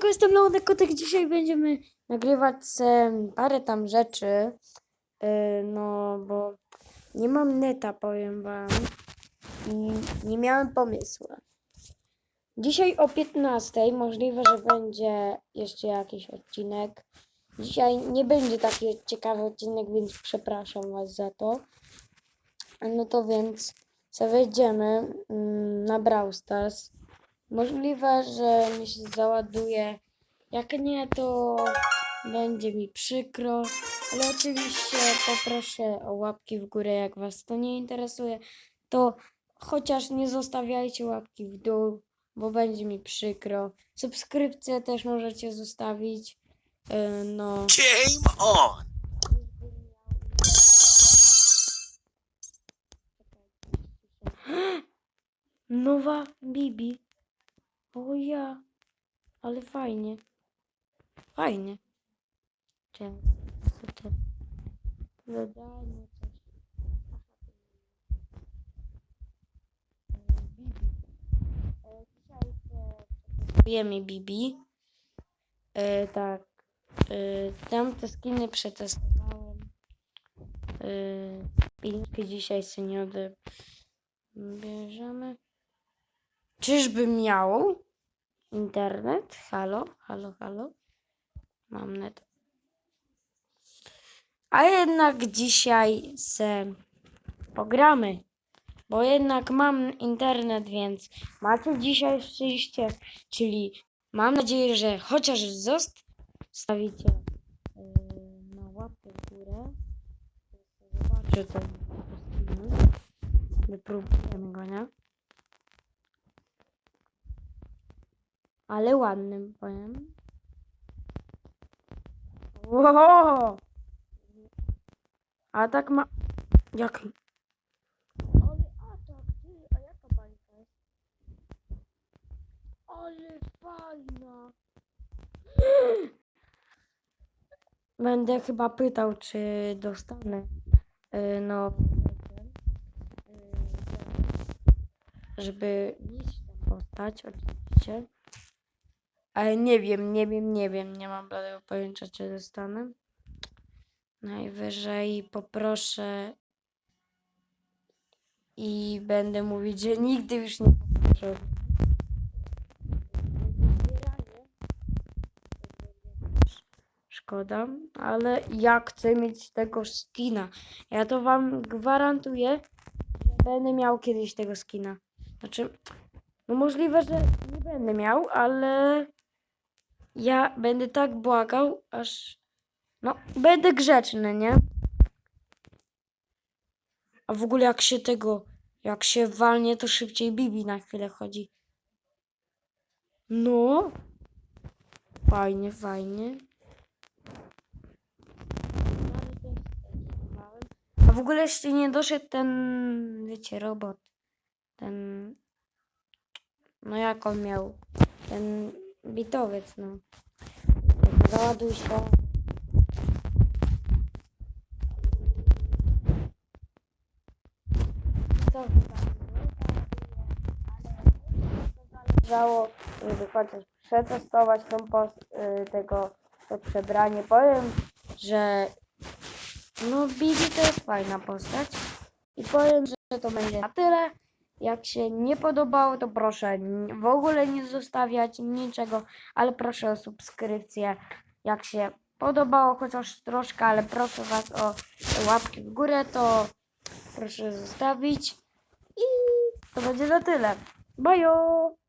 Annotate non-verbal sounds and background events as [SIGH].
Siemanko, jestem Leonek Kotek. Dzisiaj będziemy nagrywać parę tam rzeczy. Yy, no, bo nie mam neta, powiem wam. I nie miałem pomysłu. Dzisiaj o 15 możliwe, że będzie jeszcze jakiś odcinek. Dzisiaj nie będzie taki ciekawy odcinek, więc przepraszam was za to. No to więc sobie wejdziemy mm, na Brawl Stars. Możliwe, że mi się załaduje. Jak nie, to będzie mi przykro. Ale oczywiście poproszę o łapki w górę, jak Was to nie interesuje. To chociaż nie zostawiajcie łapki w dół, bo będzie mi przykro. Subskrypcję też możecie zostawić. Yy, no. Game on! [GASPS] Nowa Bibi. O ja. Ale fajnie. Fajnie. Czemu? Co to? Dodajmy coś. Bibi. Dzisiaj przetestujemy Bibi. E, tak. E, Tam te skiny przetestowałem. E, Pinki dzisiaj sobie nie odebierzemy. Czyżby miał internet? Halo, halo, halo. Mam net. A jednak dzisiaj se pogramy. Bo jednak mam internet, więc macie dzisiaj szczęście. Czyli mam nadzieję, że chociaż zostawicie yy, na łapkę w górę. Zobaczę to. Wypróbujemy go, nie? Ale ładnym, powiem. Wow! A tak ma... Jaki? Ale atak, ty, a jaka bańka jest? Ale fajna! Będę chyba pytał, czy dostanę. Yy, no... Yy, żeby mieć tę postać, oczywiście. Ale nie wiem, nie wiem, nie wiem, nie mam bladego pojęcia, czy dostanę. Najwyżej poproszę i będę mówić, że nigdy już nie poproszę. Szkoda, ale ja chcę mieć tego skina. Ja to wam gwarantuję, że będę miał kiedyś tego skina. Znaczy, no możliwe, że nie będę miał, ale ja będę tak błagał, aż. No, będę grzeczny, nie? A w ogóle jak się tego. Jak się walnie, to szybciej Bibi na chwilę chodzi. No. Fajnie, fajnie. A w ogóle jeszcze nie doszedł ten, wiecie, robot. Ten, no jak on miał, ten bitowiec, no. Załaduj się. Co zależało, żeby chociaż przetestować tą post, y, tego, to przebranie. Powiem, że no Bibi to jest fajna postać i powiem, że to będzie na tyle. Jak się nie podobało, to proszę w ogóle nie zostawiać niczego, ale proszę o subskrypcję. Jak się podobało chociaż troszkę, ale proszę Was o łapki w górę, to proszę zostawić. I to będzie na tyle. Bajo!